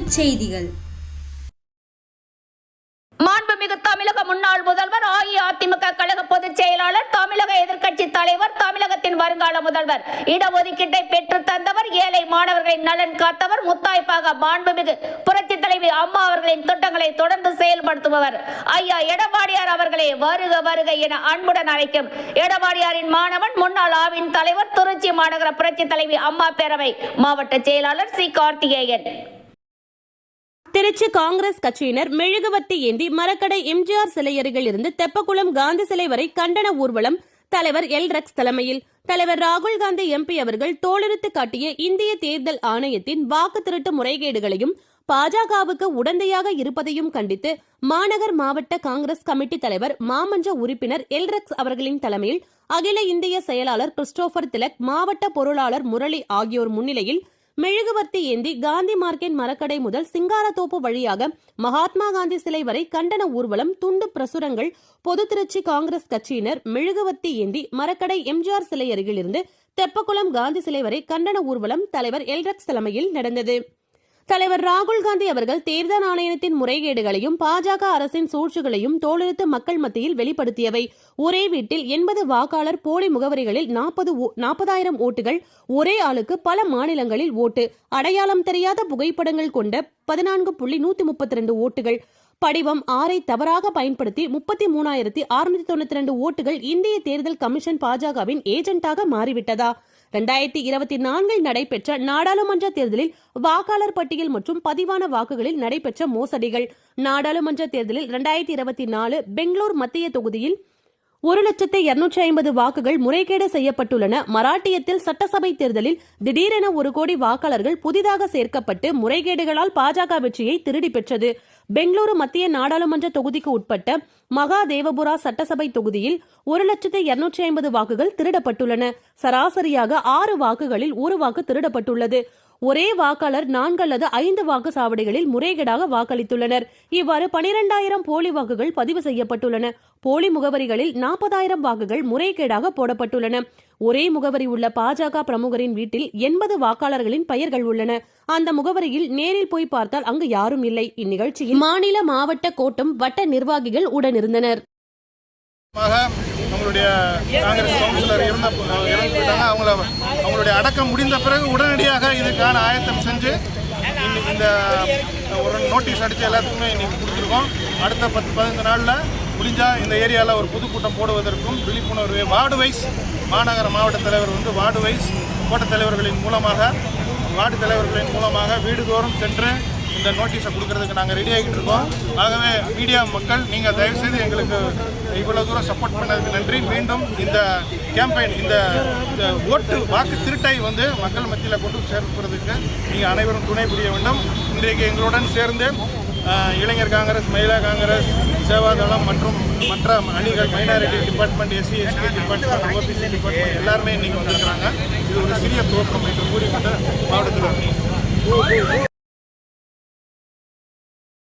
செய்திகள். மாண்புமிகு தமிழக முன்னாள் முதல்வர் அஇஅதிமுக கழக பொதுச் செயலாளர் தமிழக எதிர்க்கட்சி தலைவர் தமிழகத்தின் வருங்கால முதல்வர் இடஒதுக்கீட்டை பெற்று தந்தவர் ஏழை மாணவர்களின் நலன் காத்தவர் முத்தாய்ப்பாக மாண்புமிகு புரட்சி தலைவி அம்மா அவர்களின் திட்டங்களை தொடர்ந்து செயல்படுத்துபவர். ஐயா எடப்பாடியார் அவர்களே வருக வருக என அன்புடன் அழைக்கும் எடப்பாடியாரின் மாணவன் முன்னாள் ஆவின் தலைவர் திருச்சி மாநகர புரட்சி தலைவி அம்மா பேரவை மாவட்ட செயலாளர் சி. கார்த்திகேயன். திருச்சி காங்கிரஸ் கட்சியினர் மெழுகுவர்த்தி ஏந்தி மரக்கடை எம்ஜிஆர் சிலை அருகில் இருந்து தெப்பக்குளம் காந்தி சிலை வரை கண்டன ஊர்வலம் தலைவர் எல். ரக்ஸ் தலைமையில். தலைவர் ராகுல் காந்தி எம்பி அவர்கள் தோலெடுத்து காட்டிய இந்திய தேர்தல் ஆணையத்தின் வாக்கு திருட்டு முறைகேடுகளையும் பாஜகவுக்கு உடந்தையாக இருப்பதையும் கண்டித்து மாநகர் மாவட்ட காங்கிரஸ் கமிட்டி தலைவர் மாமன்ற உறுப்பினர் எல்ரக்ஸ் அவர்களின் தலைமையில் அகில இந்திய செயலாளர் கிறிஸ்டோபர் திலக் மாவட்ட பொருளாளர் முரளி ஆகியோர் முன்னிலையில் மெழுகுவர்த்தி ஏந்தி காந்தி மார்க்கெட் மரக்கடை முதல் சிங்காரத்தோப்பு வழியாக மகாத்மா காந்தி சிலை வரை கண்டன ஊர்வலம் துண்டு பிரசுரங்கள் பொது திருச்சி காங்கிரஸ் கட்சியினர் மெழுகுவர்த்தி ஏந்தி மரக்கடை எம்ஜிஆர் சிலை அருகிலிருந்து தெப்பக்குளம் காந்தி சிலை வரை கண்டன ஊர்வலம் தலைவர் எல்ரக்ஸ் தலைமையில் நடந்தது. தலைவர் ராகுல் காந்தி அவர்கள் தேர்தல் ஆணையத்தின் முறைகேடுகளையும் பாஜக அரசின் சூழ்ச்சிகளையும் தோலெடுத்து மக்கள் மத்தியில் வெளிப்படுத்தியவை. ஒரே வீட்டில் எண்பது வாக்காளர் போலி முகவரிகளில் நாற்பது நாற்பதாயிரம் ஓட்டுகள் ஒரே ஆளுக்கு பல மாநிலங்களில் ஓட்டு. அடையாளம் தெரியாத புகைப்படங்கள் கொண்ட பதினான்கு புள்ளி நூத்தி முப்பத்தி ரெண்டு ஓட்டுகள். படிவம் ஆறை தவறாக பயன்படுத்தி முப்பத்தி மூணாயிரத்தி அறுநூத்தி தொண்ணூத்தி ரெண்டு ஓட்டுகள் இந்திய தேர்தல் கமிஷன் பாஜகவின் ஏஜென்ட்டாக மாறிவிட்டதா? இரண்டாயிரத்தி இருபத்தி நான்கில் நடைபெற்ற நாடாளுமன்ற தேர்தலில் வாக்காளர் பட்டியல் மற்றும் பதிவான வாக்குகளில் நடைபெற்ற மோசடிகள். நாடாளுமன்ற தேர்தலில் இரண்டாயிரத்தி இருபத்தி நாலு பெங்களூர் மத்திய தொகுதியில் ஒரு லட்சத்து இருநூற்றி ஐம்பது வாக்குகள் முறைகேடு செய்யப்பட்டுள்ளன. மராட்டியத்தில் சட்டசபை தேர்தலில் திடீரென ஒரு கோடி வாக்காளர்கள் புதிதாக சேர்க்கப்பட்டு முறைகேடுகளால் பாஜக வெற்றியை திருடி பெற்றது. பெங்களூரு மத்திய நாடாளுமன்ற தொகுதிக்கு உட்பட்ட மகாதேவபுரா சட்டசபை தொகுதியில் ஒரு லட்சத்து இருநூற்றி ஐம்பது வாக்குகள் திருடப்பட்டுள்ளன. சராசரியாக ஆறு வாக்குகளில் ஒரு வாக்கு திருடப்பட்டுள்ளது. ஒரே வாக்காளர் நான்கு அல்லது ஐந்து வாக்கு சாவடிகளில் முறைகேடாக வாக்களித்துள்ளனர். இவ்வாறு பனிரெண்டாயிரம் போலி வாக்குகள் பதிவு செய்யப்பட்டுள்ளன. போலி முகவரிகளில் நாற்பதாயிரம் வாக்குகள் முறைகேடாக போடப்பட்டுள்ளன. ஒரே முகவரி உள்ள பாஜக பிரமுகரின் வீட்டில் எண்பது வாக்காளர்களின் பெயர்கள் உள்ளன. அந்த முகவரியில் நேரில் போய் பார்த்தால் அங்கு யாரும் இல்லை. இந்நிகழ்ச்சியில் மாநில மாவட்ட கோட்டம் வட்ட நிர்வாகிகள் உடனிருந்தனர். நம்மளுடைய காங்கிரஸ் கவுன்சிலர் இறந்த இறந்து போயிட்டாங்க அவங்கள அவங்களுடைய அடக்கம் முடிந்த பிறகு உடனடியாக இதுக்கான ஆயத்தம் செஞ்சு இன்னைக்கு இந்த ஒரு நோட்டீஸ் அடித்து எல்லாத்துக்குமே இன்றைக்கி கொடுத்துருக்கோம். அடுத்த பத்து பதினைந்து நாளில் முடிஞ்சால் இந்த ஏரியாவில் ஒரு பொதுக்கூட்டம் போடுவதற்கும் விழிப்புணர்வு வார்டு வைஸ் மாநகர மாவட்ட தலைவர் வந்து வார்டு வைஸ் கோட்ட தலைவர்களின் மூலமாக வார்டு தலைவர்களின் மூலமாக வீடுதோறும் சென்று இந்த நோட்டீஸை கொடுக்கறதுக்கு நாங்கள் ரெடி ஆகிட்டு இருக்கோம். ஆகவே மீடியா மக்கள் நீங்கள் தயவுசெய்து எங்களுக்கு இவ்வளோ தூரம் சப்போர்ட் பண்ணதுக்கு நன்றி. மீண்டும் இந்த கேம்பெயின் இந்த இந்த ஓட்டு வாக்கு திருட்டை வந்து மக்கள் மத்தியில் கொண்டு சேர்ப்பதற்கு நீங்கள் அனைவரும் துணை புரிய வேண்டும். இன்றைக்கு எங்களுடன் சேர்ந்து இளைஞர் காங்கிரஸ் மகிழா காங்கிரஸ் சேவாதளம் மற்றும் மற்ற அணிகள் minority department SC ST department OBC department எல்லாருமே இன்றைக்கி வந்திருக்கிறாங்க. இது ஒரு சிறிய துவக்கம் என்று கூறிக்கொண்டு மாவட்டத்தில்